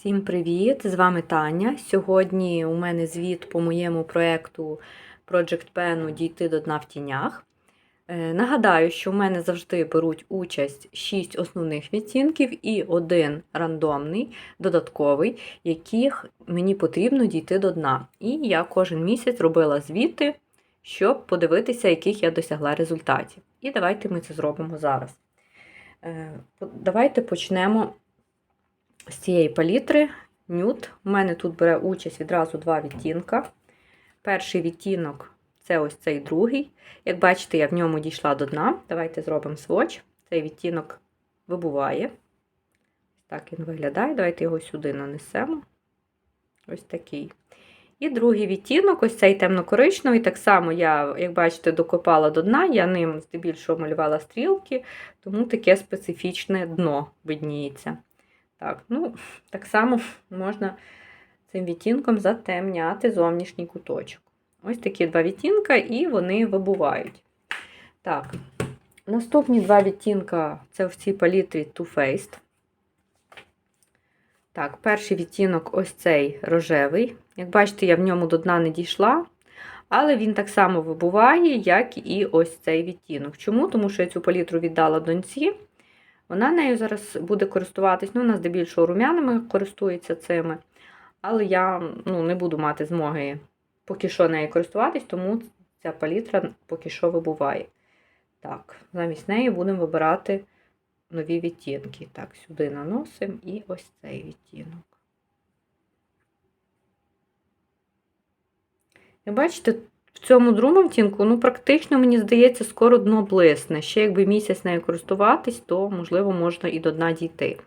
Всім привіт! З вами Таня. Сьогодні у мене звіт по моєму проєкту Project Pen Дійти до дна в тінях. Е, Нагадаю, що в мене завжди беруть участь 6 основних відтінків і один рандомний, додатковий, яких мені потрібно дійти до дна. І я кожен місяць робила звіти, щоб подивитися, яких я досягла результатів. І давайте ми це зробимо зараз. Е, Давайте почнемо з цієї палітри нюд. У мене тут бере участь відразу два відтінка. Перший відтінок це ось цей другий. Як бачите, я в ньому дійшла до дна. Давайте зробимо сводч. Цей відтінок вибуває. Так він виглядає. Давайте його сюди нанесемо. Ось такий. І другий відтінок, ось цей темно-коричневий. Так само я, як бачите, докопала до дна, я ним здебільшого малювала стрілки, тому таке специфічне дно видніється. Так, ну, так само можна цим відтінком затемняти зовнішній куточок. Ось такі два відтінка, і вони вибувають. Так, наступні два відтінка це в цій палітрі Too Faced. Так, перший відтінок ось цей рожевий. Як бачите, я в ньому до дна не дійшла, але він так само вибуває, як і ось цей відтінок. Чому? Тому що я цю палітру віддала доньці. Вона нею зараз буде користуватись, ну, вона здебільшого рум'янами користується цими. Але я ну, не буду мати змоги поки що нею користуватись, тому ця палітра поки що вибуває. Так, замість неї будемо вибирати нові відтінки. Так, сюди наносимо і ось цей відтінок. Як бачите, в цьому другому відтінку, ну, практично, мені здається, скоро дно блисне. Ще якби місяць нею користуватись, то, можливо, можна і до дна дійти.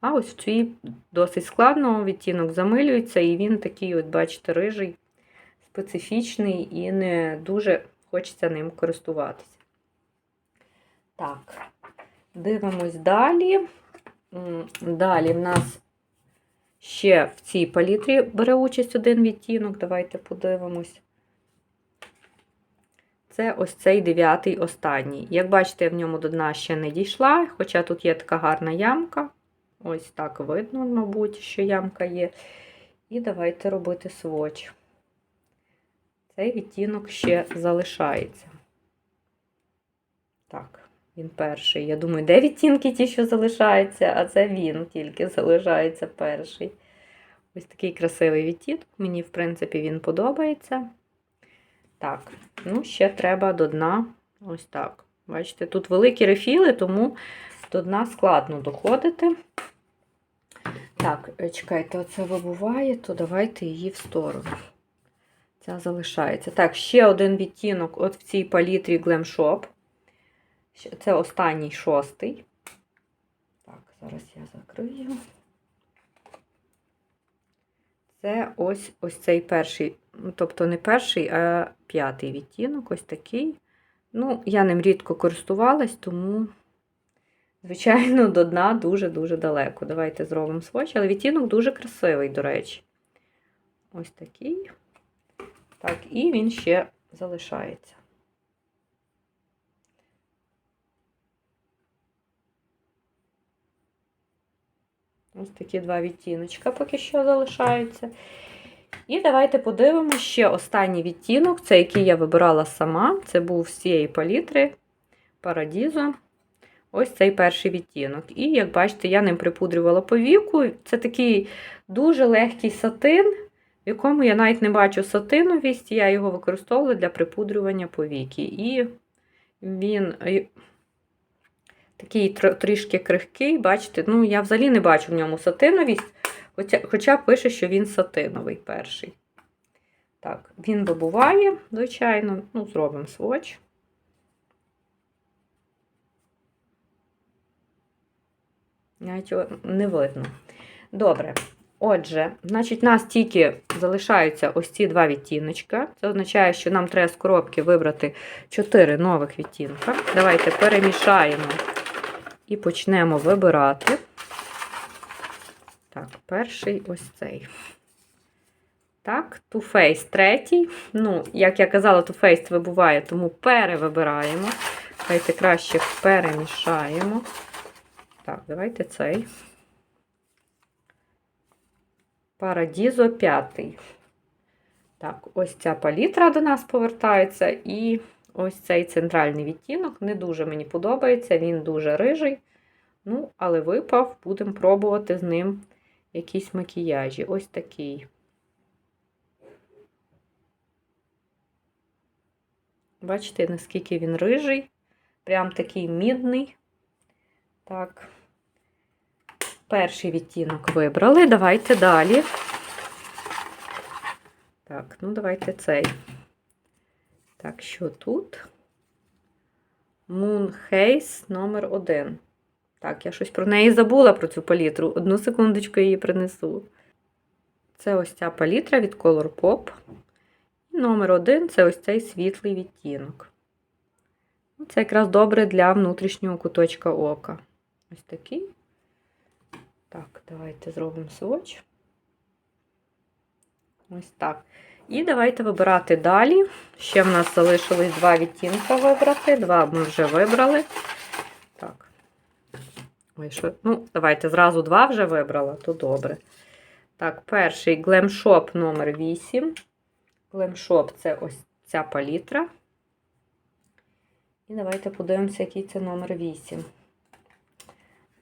А ось в цій досить складно відтінок замилюється, і він такий, от, бачите, рижий, специфічний і не дуже хочеться ним користуватися. Так, дивимось далі. Далі в нас ще в цій палітрі бере участь один відтінок. Давайте подивимось. Це ось цей дев'ятий останній. Як бачите, я в ньому до дна ще не дійшла, хоча тут є така гарна ямка. Ось так видно, мабуть, що ямка є. І давайте робити сводч. Цей відтінок ще залишається. Так, він перший. Я думаю, де відтінки ті, що залишаються, а це він тільки залишається перший. Ось такий красивий відтінок. Мені, в принципі, він подобається. Так, ну, ще треба до дна ось так. Бачите, тут великі рефіли, тому до дна складно доходити. Так, чекайте, оце вибуває, то давайте її в сторону. Ця залишається. Так, ще один відтінок от в цій палітрі Glam Shop. Це останній шостий. Так, зараз я закрию. Це ось ось цей перший, тобто не перший, а п'ятий відтінок, ось такий. Ну, я ним рідко користувалась, тому, звичайно, до дна дуже-дуже далеко. Давайте зробимо сводч, але відтінок дуже красивий, до речі. Ось такий. Так, і він ще залишається. Ось такі два відтіночка поки що залишаються. І давайте подивимося ще останній відтінок, це який я вибирала сама. Це був з цієї палітри Парадізо. Ось цей перший відтінок. І, як бачите, я ним припудрювала повіку. Це такий дуже легкий сатин, в якому я навіть не бачу сатиновість, я його використовувала для припудрювання повіки. І він такий трішки крихкий, бачите, ну, я взагалі не бачу в ньому сатиновість, хоча, хоча пише, що він сатиновий перший. Так, він вибуває, звичайно, ну, зробимо сводч. Навіть його не видно. Добре. Отже, значить, у нас тільки залишаються ось ці два відтіночка. Це означає, що нам треба з коробки вибрати 4 нових відтінка. Давайте перемішаємо і почнемо вибирати. Так, перший ось цей. Так, Faced третій. Ну, як я казала, Faced вибуває, тому перевибираємо. Давайте краще перемішаємо. Так, давайте цей. Парадізо 5. Так, ось ця палітра до нас повертається, і ось цей центральний відтінок не дуже мені подобається, він дуже рижий. Ну, але випав, будемо пробувати з ним якісь макіяжі. Ось такий. Бачите, наскільки він рижий, прям такий мідний. Так, перший відтінок вибрали. Давайте далі. Так, ну давайте цей. Так, що тут? Moon Haze номер 1. Так, я щось про неї забула про цю палітру. Одну секундочку її принесу. Це ось ця палітра від Colourpop. І номер 1 це ось цей світлий відтінок. Ну, Це якраз добре для внутрішнього куточка ока. Ось такий. Так, давайте зробимо сводч. Ось так. І давайте вибирати далі. Ще в нас залишилось два відтінка вибрати. Два ми вже вибрали. Так. Ой? Ну, давайте зразу два вже вибрала, то добре. Так, перший Shop номер 8. Glam Shop це ось ця палітра. І давайте подивимося, який це номер 8.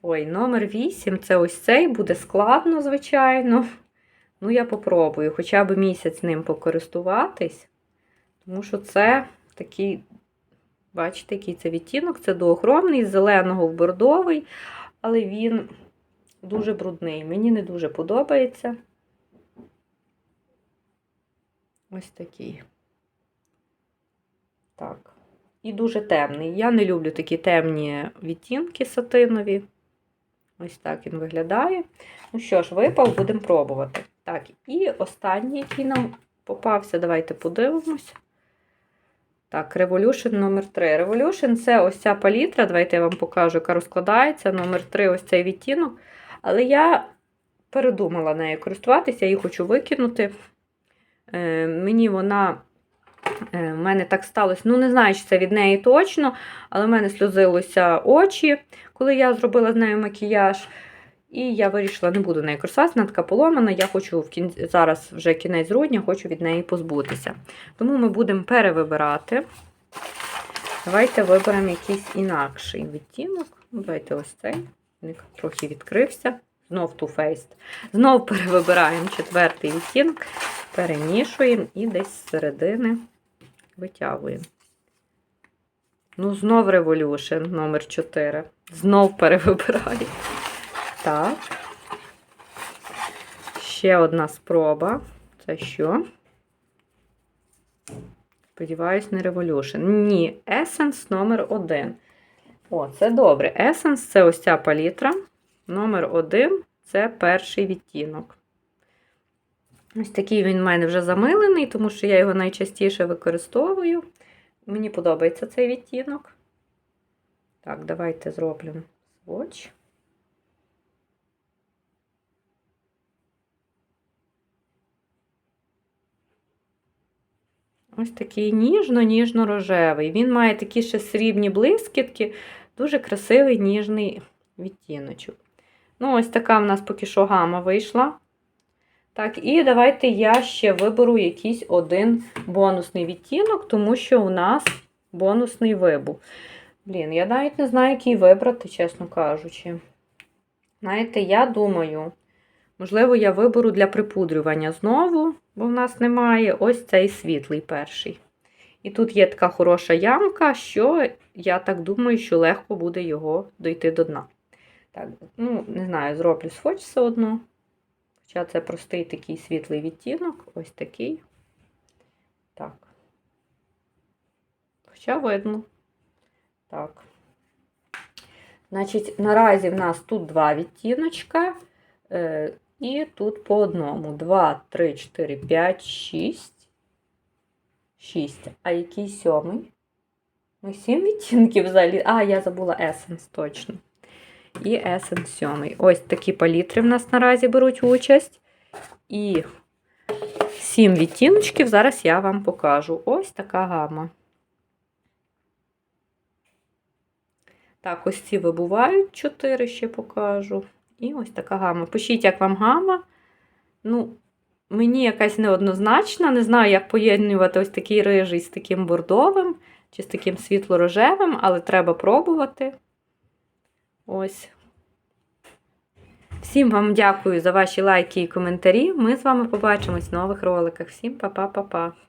Ой, номер 8 це ось цей, буде складно, звичайно. Ну, я попробую хоча б місяць ним покористуватись, тому що це такий, бачите, який це відтінок, це доохромний, зеленого в бордовий, але він дуже брудний. Мені не дуже подобається. Ось такий. Так. І дуже темний. Я не люблю такі темні відтінки сатинові. Ось так він виглядає. Ну що ж, випав, будемо пробувати. Так, і останній, який нам попався, давайте подивимось. Так, Revolution номер 3. Revolution це ось ця палітра, давайте я вам покажу, яка розкладається. Номер 3 ось цей відтінок. Але я передумала нею користуватися, я її хочу викинути. Е, Мені вона. У мене так сталося, ну не знаю, чи це від неї точно, але в мене сльозилися очі, коли я зробила з нею макіяж. І я вирішила, не буду нею користуватися, вона така поломана. Я хочу в кінці, зараз вже кінець грудня, хочу від неї позбутися. Тому ми будемо перевибирати. Давайте виберемо якийсь інакший відтінок. Давайте ось цей. Він трохи відкрився. Знов Too Faced. Знов перевибираємо четвертий відтінок, перемішуємо і десь з середини витягуємо. Ну, знов Revolution номер 4. Знов перевибираю. Так. Ще одна спроба. Це що? Сподіваюсь, не Revolution. Ні, Essence номер 1. О, це добре. Essence це ось ця палітра. Номер 1 це перший відтінок. Ось такий він в мене вже замилений, тому що я його найчастіше використовую. Мені подобається цей відтінок. Так, давайте зробимо сводч. Ось такий ніжно-ніжно-рожевий. Він має такі ще срібні блискітки, дуже красивий ніжний відтіночок. Ну, ось така в нас поки що гама вийшла. Так, і давайте я ще виберу якийсь один бонусний відтінок, тому що у нас бонусний вибух. Блін, я навіть не знаю, який вибрати, чесно кажучи. Знаєте, я думаю, можливо, я виберу для припудрювання знову, бо в нас немає ось цей світлий перший. І тут є така хороша ямка, що я так думаю, що легко буде його дойти до дна. Так, ну, не знаю, зроблю схоч все одно. Хоча це простий такий світлий відтінок, ось такий. Так. Хоча видно. Так. Значить, наразі в нас тут два відтіночка. І тут по одному. 2, 3, 4, 5, 6. 6. А який сьомий? Ну, 7 відтінків взагалі. А, я забула Essence, точно. І Essence 7. Ось такі палітри в нас наразі беруть участь. І 7 відтіночків зараз я вам покажу. Ось така гама. Так, ось ці вибувають 4 ще покажу. І ось така гама. Пишіть, як вам гама. ну, мені якась неоднозначна. Не знаю, як поєднувати ось такий рижий з таким бордовим чи з таким світло-рожевим, але треба пробувати. Ось. Всім вам дякую за ваші лайки і коментарі. Ми з вами побачимось в нових роликах. Всім па-па-па-па.